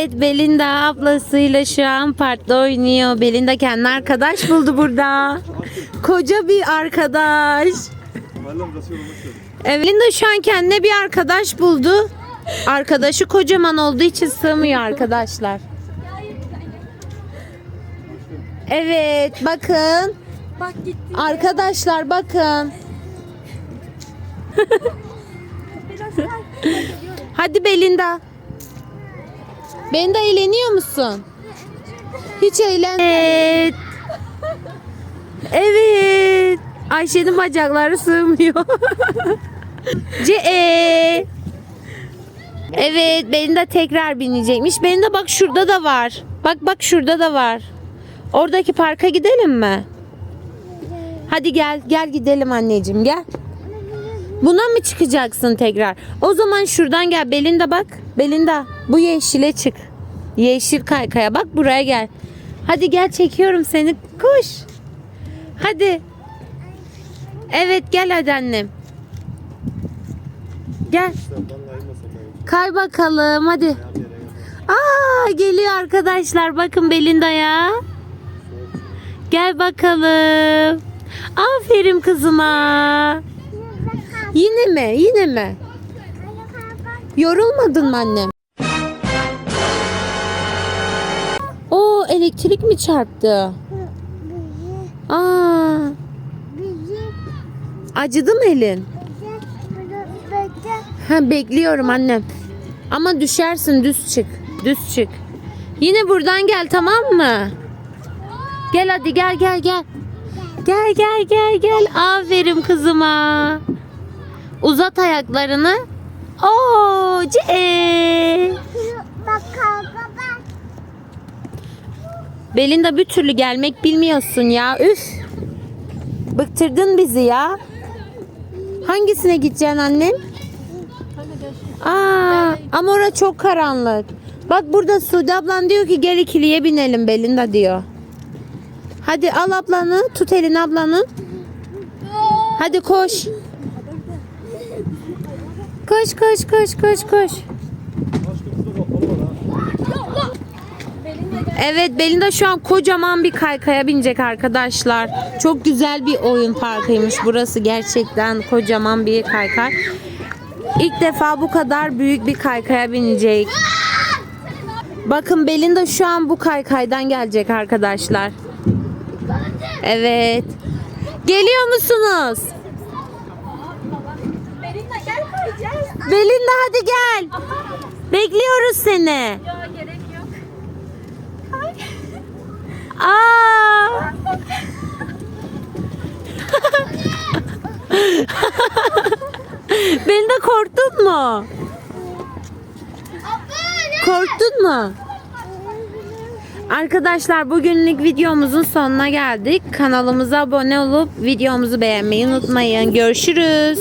Evet Belinda ablasıyla şu an parkta oynuyor. Belinda kendi arkadaş buldu burada. Koca bir arkadaş. Evet, Belinda şu an kendine bir arkadaş buldu. Arkadaşı kocaman olduğu için sığmıyor arkadaşlar. Evet bakın. Bak gitti. Arkadaşlar bakın. Hadi Belinda. Belinda eğleniyor musun? Hiç eğlen. Evet. Evet. Ayşe'nin bacakları sığmıyor. Ce e. Evet, Belinda tekrar binecekmiş. Belinda bak şurada da var. Bak bak şurada da var. Oradaki parka gidelim mi? Hadi gel, gel gidelim anneciğim gel. Buna mı çıkacaksın tekrar? O zaman şuradan gel. Belinda bak. Belinda bu yeşile çık. Yeşil kaykaya bak buraya gel. Hadi gel çekiyorum seni. Koş. Hadi. Evet gel hadi annem. Gel. Kay bakalım hadi. Aa geliyor arkadaşlar. Bakın Belinda'ya. Gel bakalım. Aferin kızıma. Yine mi? Yine mi? Yorulmadın mı annem? O elektrik mi çarptı? Aa, acıdı mı elin? Ha, bekliyorum annem. Ama düşersin düz çık. Düz çık. Yine buradan gel tamam mı? Gel hadi gel gel gel. Gel gel gel gel. Aferin kızıma. Uzat ayaklarını. Oo, ce. Bak kavga bak. Belinda bir türlü gelmek bilmiyorsun ya. Üf. Bıktırdın bizi ya. Hangisine gideceksin annem? Aa, ama orası çok karanlık. Bak burada Sude ablan diyor ki gel ikiliye binelim Belinda diyor. Hadi al ablanı, tut elini ablanın. Hadi koş. Koş koş koş koş koş. Evet Belinda şu an kocaman bir kaykaya binecek arkadaşlar. Çok güzel bir oyun parkıymış burası gerçekten kocaman bir kaykay. İlk defa bu kadar büyük bir kaykaya binecek. Bakın Belinda şu an bu kaykaydan gelecek arkadaşlar. Evet. Geliyor musunuz? Belinda gel kayacağız. Belinda hadi gel. Bekliyoruz seni. Ya gerek yok. Aa! Belinda korktun mu? Korktun mu? Arkadaşlar bugünlük videomuzun sonuna geldik. Kanalımıza abone olup videomuzu beğenmeyi unutmayın. Görüşürüz.